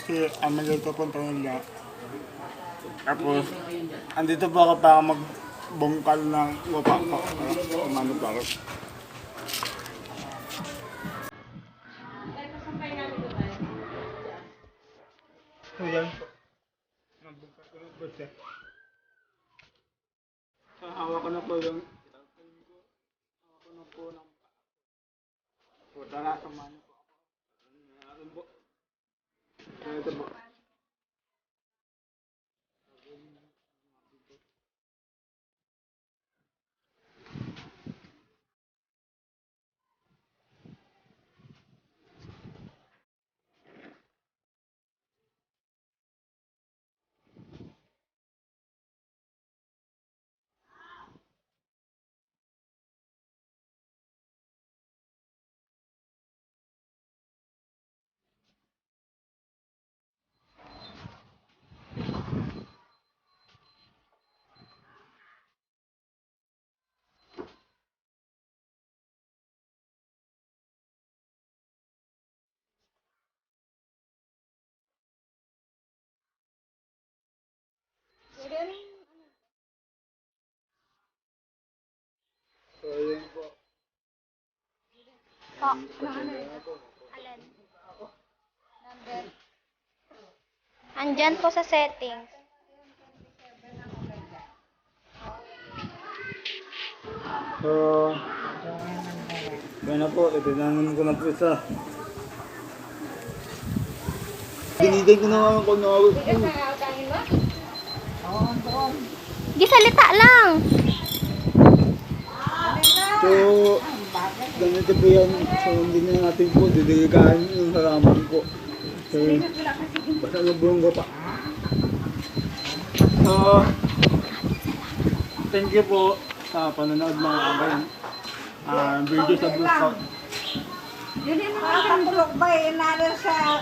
si Amelito Pontanilla. Tapos, andito po ako para magbungkal ng lupa ko. Umano pa ako. So yan po. Nagbungkal ko ng kotse. So, hawak ko na po yung hawak ko na po ng So, tara, samahan niyo po ako. Meron po. Po. Alin? Number. Andyan po sa settings. So, yun na po. Itinanan ko na po isa. Binigay ko na nga kung ano. Di salita lang. So, ganito po yan. So, hindi na natin po didiligaan yung halaman ko. So, basta nabulong ko pa. So, thank you po sa panonood mga kabayan. Ah, video sa Blue Scout. Yun yung mga bulok ba, inalo sa